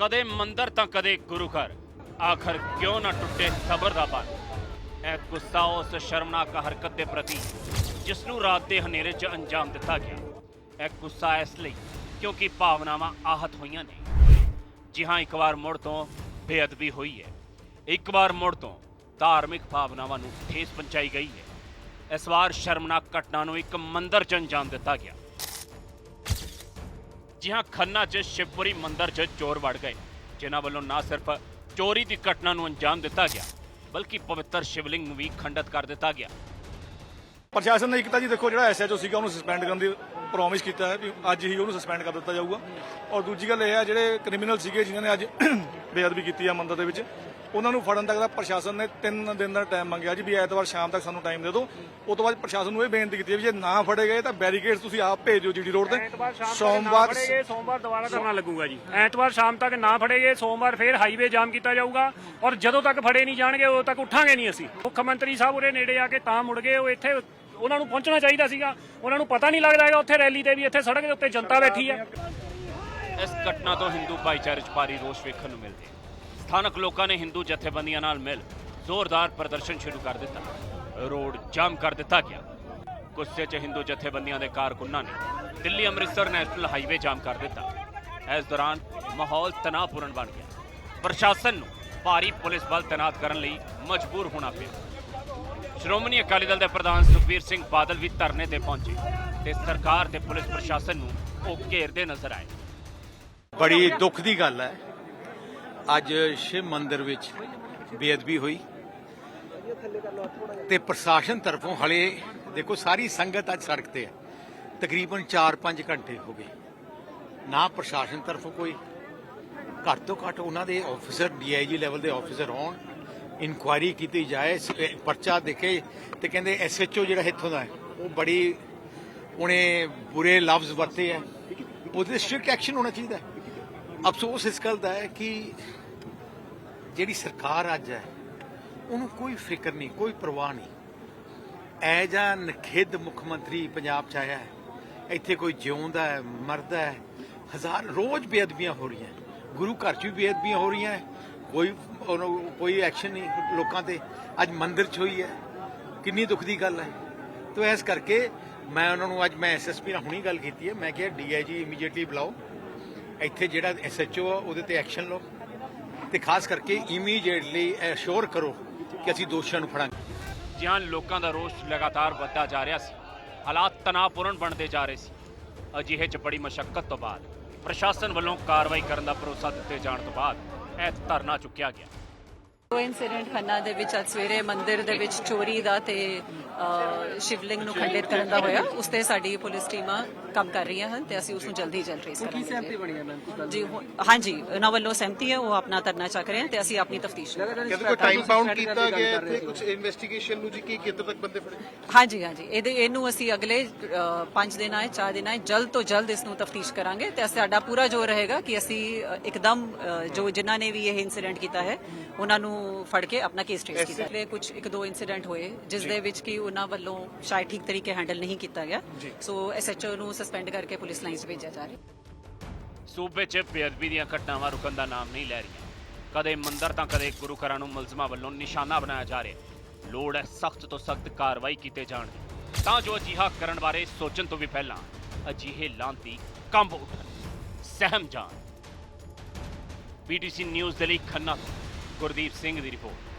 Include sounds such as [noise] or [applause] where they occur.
ਕਦੇ ਮੰਦਰ ਤਾਂ ਕਦੇ ਗੁਰੂ ਘਰ। ਆਖਰ ਕਿਉਂ ਨਾ ਟੁੱਟੇ ਸਬਰ ਦਾ ਬੰਨ ਇਹ ਗੁੱਸਾ ਉਸ ਸ਼ਰਮਨਾਕ ਹਰਕਤ ਦੇ ਪ੍ਰਤੀ ਜਿਸ ਨੂੰ ਰਾਤ ਦੇ ਹਨੇਰੇ 'ਚ ਅੰਜਾਮ ਦਿੱਤਾ ਗਿਆ। ਇਹ ਗੁੱਸਾ ਇਸ ਲਈ, ਕਿਉਂਕਿ ਭਾਵਨਾਵਾਂ ਆਹਤ ਹੋਈਆਂ ਨੇ। ਜੀ ਹਾਂ, ਇੱਕ ਵਾਰ ਮੁੜ ਤੋਂ ਬੇਅਦਬੀ ਹੋਈ ਹੈ। ਇੱਕ ਵਾਰ ਮੁੜ ਤੋਂ ਧਾਰਮਿਕ ਭਾਵਨਾਵਾਂ ਨੂੰ ਠੇਸ ਪਹੁੰਚਾਈ ਗਈ ਹੈ। ਇਸ ਵਾਰ ਸ਼ਰਮਨਾਕ ਘਟਨਾ ਨੂੰ ਇੱਕ ਮੰਦਰ 'ਚ ਅੰਜਾਮ ਦਿੱਤਾ ਗਿਆ। ਜੀ ਹਾਂ ਖੰਨਾ 'ਚ ਸ਼ਿਵਪੁਰੀ ਮੰਦਰ 'ਚ ਚੋਰ ਵੜ ਗਏ, ਜਿਨ੍ਹਾਂ ਵੱਲੋਂ ਨਾ ਸਿਰਫ ਚੋਰੀ ਦੀ ਘਟਨਾ ਨੂੰ ਅੰਜਾਮ ਦਿੱਤਾ ਗਿਆ, ਬਲਕਿ ਪਵਿੱਤਰ ਸ਼ਿਵਲਿੰਗ ਨੂੰ ਵੀ ਖੰਡਿਤ ਕਰ ਦਿੱਤਾ ਗਿਆ। ਪ੍ਰਸ਼ਾਸਨ ਨੇ ਇੱਕ ਤਾਂ ਜੀ ਦੇਖੋ, ਜਿਹੜਾ ਐਸਐਚਓ ਸੀਗਾ, ਉਹਨੂੰ ਸਸਪੈਂਡ ਕਰਨ ਦੀ ਪ੍ਰੋਮਿਸ ਕੀਤਾ ਹੈ ਵੀ ਅੱਜ ਹੀ ਉਹਨੂੰ ਸਸਪੈਂਡ ਕਰ ਦਿੱਤਾ ਜਾਊਗਾ। ਔਰ ਦੂਜੀ ਗੱਲ ਇਹ ਹੈ, ਜਿਹੜੇ ਕ੍ਰਿਮੀਨਲ ਸੀਗੇ, ਜਿਨ੍ਹਾਂ ਨੇ ਅੱਜ [coughs] ਬੇਅਦਬੀ ਕੀਤੀ ਆ ਮੰਦਰ ਦੇ ਵਿੱਚ ਉਹਨਾਂ ਨੂੰ ਫੜਨ ਤੱਕ ਦਾ ਪ੍ਰਸ਼ਾਸਨ ਨੇ 3 ਦਿਨ ਦਾ ਟਾਈਮ ਮੰਗਿਆ ਜੀ ਵੀ ਐਤਵਾਰ ਸ਼ਾਮ ਤੱਕ ਸਾਨੂੰ ਟਾਈਮ ਦੇ ਦਿਓ। ਉਸ ਤੋਂ ਬਾਅਦ ਪ੍ਰਸ਼ਾਸਨ ਨੂੰ ਇਹ ਬੇਨਤੀ ਕੀਤੀ ਵੀ ਜੇ ਨਾ ਫੜੇ ਗਏ ਤਾਂ ਬੈਰੀਕੇਡਸ ਤੁਸੀਂ ਆਪ ਭੇਜੋ ਜੀਡੀ ਰੋਡ ਤੇ। ਐਤਵਾਰ ਸ਼ਾਮ ਤੱਕ ਨਾ ਸੋਮਵਾਰ ਸੋਮਵਾਰ ਦੁਬਾਰਾ ਧਰਨਾ ਲੱਗੂਗਾ ਜੀ। ਐਤਵਾਰ ਸ਼ਾਮ ਤੱਕ ਨਾ ਫੜੇਗੇ ਸੋਮਵਾਰ ਫੇਰ ਹਾਈਵੇ ਜਾਮ ਕੀਤਾ ਜਾਊਗਾ ਔਰ ਜਦੋਂ ਤੱਕ ਫੜੇ ਨਹੀਂ ਜਾਣਗੇ ਉਦੋਂ ਤੱਕ ਉੱਠਾਂਗੇ ਨਹੀਂ ਅਸੀਂ। ਮੁੱਖ ਮੰਤਰੀ ਸਾਹਿਬ ਉਰੇ ਨੇੜੇ ਆ ਕੇ ਤਾਂ ਮੁੜ ਗਏ ਉਹ ਇੱਥੇ ਉਹਨਾਂ ਨੂੰ ਪਹੁੰਚਣਾ ਚਾਹੀਦਾ ਸੀਗਾ। ਉਹਨਾਂ ਨੂੰ ਪਤਾ ਨਹੀਂ ਲੱਗਦਾ ਹੈਗਾ ਉੱਥੇ ਰੈਲੀ ਤੇ ਵੀ ਇੱਥੇ ਸੜਕ ਦੇ ਉੱਤੇ ਜਨਤਾ ਬੈਠੀ ਹੈ। ਇਸ ਘਟਨਾ ਤੋਂ ਹਿੰਦੂ ਭਾਈਚਾਰੇ 'ਚ ਭਾਰੀ ਰੋਸ ਵੇਖਣ ਨੂੰ ਮਿਲਦੇ ਸਥਾਨਕ ਲੋਕਾਂ ਨੇ ਹਿੰਦੂ ਜਥੇਬੰਦੀਆਂ ਨਾਲ ਮਿਲ ਜ਼ੋਰਦਾਰ ਪ੍ਰਦਰਸ਼ਨ ਸ਼ੁਰੂ ਕਰ ਦਿੱਤਾ। ਰੋਡ ਜਾਮ ਕਰ ਦਿੱਤਾ ਗਿਆ। ਗੁੱਸੇ 'ਚ ਹਿੰਦੂ ਜਥੇਬੰਦੀਆਂ ਦੇ ਕਾਰਕੁਨਾਂ ਨੇ Delhi Amritsar national highway jam ਕਰ ਦਿੱਤਾ। ਇਸ ਦੌਰਾਨ ਮਾਹੌਲ ਤਣਾਅਪੂਰਨ ਬਣ ਗਿਆ। ਪ੍ਰਸ਼ਾਸਨ ਨੂੰ ਭਾਰੀ ਪੁਲਿਸ ਬਲ ਤੈਨਾਤ ਕਰਨ ਲਈ ਮਜਬੂਰ ਹੋਣਾ ਪਿਆ। ਸ਼੍ਰੋਮਣੀ ਅਕਾਲੀ ਦਲ ਦੇ ਪ੍ਰਧਾਨ ਸੁਖਬੀਰ ਸਿੰਘ ਬਾਦਲ ਵੀ ਧਰਨੇ ਤੇ ਪਹੁੰਚੇ ਤੇ ਸਰਕਾਰ ਤੇ ਪੁਲਿਸ ਪ੍ਰਸ਼ਾਸਨ ਨੂੰ ਉਹ ਘੇਰਦੇ ਨਜ਼ਰ ਆਏ। ਬੜੀ ਦੁੱਖ ਦੀ ਗੱਲ ਹੈ। ਅੱਜ ਸ਼ਿਵ ਮੰਦਿਰ ਵਿੱਚ ਬੇਅਦਬੀ ਹੋਈ ਤੇ ਪ੍ਰਸ਼ਾਸਨ ਤਰਫੋਂ ਹਲੇ ਦੇਖੋ ਸਾਰੀ ਸੰਗਤ ਅੱਜ ਸੜਕ ਤੇ ਹੈ। ਤਕਰੀਬਨ 4-5 ਘੰਟੇ ਹੋ ਗਏ। ਨਾ ਪ੍ਰਸ਼ਾਸਨ ਤਰਫੋਂ ਕੋਈ, ਘੱਟ ਤੋਂ ਘੱਟ ਉਹਨਾਂ ਦੇ ਆਫੀਸਰ ਡੀਆਈਜੀ ਲੈਵਲ ਦੇ ਆਫੀਸਰ ਆਉਣ ਇਨਕੁਆਇਰੀ ਕੀਤੀ ਜਾਏ ਪਰਚਾ ਦੇਖੇ ਤੇ ਕਹਿੰਦੇ ਐਸਐਚਓ ਜਿਹੜਾ ਇੱਥੋਂ ਦਾ ਹੈ, ਉਹ ਬੜੀ, ਉਹਨੇ ਬੁਰੇ ਲਫ਼ਜ਼ ਵਰਤੇ ਹੈ। ਉਹਦੇ ਸਟ੍ਰਿਕਟ ਐਕਸ਼ਨ ਹੋਣਾ ਚਾਹੀਦਾ ਅਫਸੋਸ ਇਸ ਗੱਲ ਦਾ ਹੈ ਕਿ ਜਿਹੜੀ ਸਰਕਾਰ ਅੱਜ ਹੈ, ਉਹਨੂੰ ਕੋਈ ਫਿਕਰ ਨਹੀਂ, ਕੋਈ ਪਰਵਾਹ ਨਹੀਂ। ਐ ਜਾਂ ਨਖਿੱਧ ਮੁੱਖ ਮੰਤਰੀ ਪੰਜਾਬ ਚ ਆਇਆ ਹੈ, ਇੱਥੇ ਕੋਈ ਜਿਉਂਦਾ ਹੈ, ਮਰਦਾ ਹੈ, ਹਜ਼ਾਰ ਰੋਜ਼ ਬੇਅਦਬੀਆਂ ਹੋ ਰਹੀਆਂ ਗੁਰੂ ਘਰ ਚ ਵੀ ਬੇਅਦਬੀਆਂ ਹੋ ਰਹੀਆਂ ਕੋਈ ਉਹਨੂੰ ਕੋਈ ਐਕਸ਼ਨ ਨਹੀਂ ਲੋਕਾਂ ਤੇ। ਅੱਜ ਮੰਦਿਰ ਚ ਹੋਈ ਹੈ, ਕਿੰਨੀ ਦੁੱਖ ਦੀ ਗੱਲ ਹੈ। ਤੋ ਇਸ ਕਰਕੇ ਮੈਂ ਉਹਨਾਂ ਨੂੰ, ਅੱਜ ਮੈਂ ਐਸਐਸਪੀ ਨਾਲ ਹੁਣੀ ਗੱਲ ਕੀਤੀ ਹੈ, ਮੈਂ ਕਿਹਾ ਡੀਆਈਜੀ ਇਮੀਡੀਏਟਲੀ ਬੁਲਾਓ। ਇੱਥੇ ਜਿਹੜਾ ਐਸਐਚਓ ਆ, ਉਹਦੇ ਤੇ ਐਕਸ਼ਨ ਲਓ। ਤੇ ਖਾਸ ਕਰਕੇ ਇਮੀਡੀਏਟਲੀ ਐਸ਼ੋਰ ਕਰੋ ਕਿ ਅਸੀਂ ਦੋਸ਼ੀਆਂ ਨੂੰ ਫੜਾਂਗੇ। ਜਿਹਾਂ ਲੋਕਾਂ ਦਾ ਰੋਸ ਲਗਾਤਾਰ ਵੱਧਦਾ ਜਾ ਰਿਹਾ ਸੀ, ਹਾਲਾਤ ਤਣਾਅਪੂਰਨ ਬਣਦੇ ਜਾ ਰਹੇ ਸੀ। ਅਜਿਹੇ ਚ ਬੜੀ ਮਸ਼ੱਕਤ ਤੋਂ ਬਾਅਦ ਪ੍ਰਸ਼ਾਸਨ ਵੱਲੋਂ ਕਾਰਵਾਈ ਕਰਨ ਦਾ ਭਰੋਸਾ ਦਿੱਤੇ ਜਾਣ ਤੋਂ ਬਾਅਦ ਇਹ ਧਰਨਾ ਚੁੱਕਿਆ ਗਿਆ। ਉਹ ਇਨਸੀਡੈਂਟ ਖੰਨਾ ਦੇ ਵਿੱਚ ਅੱਜ ਸਵੇਰੇ ਮੰਦਿਰ ਦੇ ਵਿੱਚ ਚੋਰੀ ਦਾ ਤੇ ਸ਼ਿਵਲਿੰਗ ਨੂੰ ਖੰਡਿਤ ਕਰਨ ਦਾ ਹੋਇਆ। ਉਸ ਤੇ ਸਾਡੀ ਪੁਲਿਸ ਟੀਮਾਂ ਕੰਮ ਕਰ ਰਹੀਆਂ ਹਨ ਤੇ ਅਸੀਂ ਉਸ ਨੂੰ ਜਲਦੀ ਜਲਦ ਟ੍ਰੇਸ ਕਰਾਂਗੇ। ਸਹਿਮਤੀ ਬਣੀ ਹੈ ਜੀ ਹੁਣ- ਹਾਂਜੀ ਉਹਨਾਂ ਵੱਲੋਂ ਸਹਿਮਤੀ ਹੈ ਉਹ ਆਪਣਾ ਧਰਨਾ ਚੱਕ ਰਹੇ ਹਨ ਤੇ ਅਸੀਂ ਆਪਣੀ ਤਫਤੀਸ਼ ਕਹਿੰਦੇ ਕੋਈ ਟਾਈਮ ਬਾਉਂਡ ਕੀਤਾ ਗਿਆ ਇੱਥੇ ਕੁਝ ਇਨਵੈਸਟੀਗੇਸ਼ਨ ਨੂੰ ਜੀ ਕੀ ਕਿਤੇ ਤੱਕ ਬੰਦੇ ਫੜੇ? ਹਾਂਜੀ ਹਾਂਜੀ ਇਹਦੇ ਇਹਨੂੰ ਅਸੀਂ ਅਗਲੇ 5 ਦਿਨਾਂ ਹੈ 4 ਦਿਨਾਂ ਹੈ ਜਲਦ ਤੋਂ ਜਲਦ ਇਸ ਨੂੰ ਤਫਤੀਸ਼ ਕਰਾਂਗੇ ਤੇ ਸਾਡਾ ਪੂਰਾ ਜ਼ੋਰ ਰਹੇਗਾ ਕਿ ਅਸੀਂ ਇੱਕਦਮ ਜੋ ਜਿਨ੍ਹਾਂ ਨੇ ਵੀ ਇਹ ਇਨਸੀਡੈਂਟ ਕੀਤਾ ਹੈ ਉਹਨਾਂ ਨੂੰ ਫੜ ਕੇ ਆਪਣਾ ਕੇਸ ਟ੍ਰੇਸ ਕੀਤਾ। ਹੈ ਕੁਝ ਇੱਕ ਦੋ ਇਨਸੀਡੈਂਟ ਹੋਏ ਜਿਸ ਦੇ ਵਿੱਚ ਕਿ ਉਹਨਾਂ ਵੱਲੋਂ ਸ਼ਾਇਦ ਠੀਕ ਤਰੀਕੇ ਹੈਂਡਲ ਨਹੀਂ ਕੀਤਾ ਗਿਆ। ਸੋ ਐਸਐਚਓ ਨੂੰ ਸਸਪੈਂਡ ਕਰਕੇ ਪੁਲਿਸ ਲਾਈਨਸ ਭੇਜਿਆ ਜਾ ਰਿਹਾ। ਸੂਬੇ 'ਚ ਬੇਅਦਬੀ ਦੀਆਂ ਘਟਨਾਵਾਂ ਰੁਕਣ ਦਾ ਨਾਮ ਨਹੀਂ ਲੈ ਰਹੀਆਂ। ਕਦੇ ਮੰਦਰ ਤਾਂ ਕਦੇ ਗੁਰੂ ਘਰਾਂ ਨੂੰ ਮੁਲਜ਼ਮਾਂ ਵੱਲੋਂ ਨਿਸ਼ਾਨਾ ਬਣਾਇਆ ਜਾ ਰਿਹਾ ਲੋੜ ਹੈ ਸਖਤ ਤੋਂ ਸਖਤ ਕਾਰਵਾਈ ਕੀਤੇ ਜਾਣ ਦੀ। ਤਾਂ ਜੋ ਅਜਿਹਾ ਕਰਨ ਬਾਰੇ ਸੋਚਣ ਤੋਂ ਵੀ ਪਹਿਲਾਂ ਅਜਿਹੇ ਲਾਂਤੀ ਕੰਬ ਉੱਠਣ। ਸਹਿਮ ਜਾਣ। ਪੀਟੀਸੀ ਨਿਊਜ਼ ਦੇ ਲਈ ਖੰਨਾ ਤੋਂ। ਗੁਰਦੀਪ ਸਿੰਘ ਦੀ ਰਿਪੋਰਟ।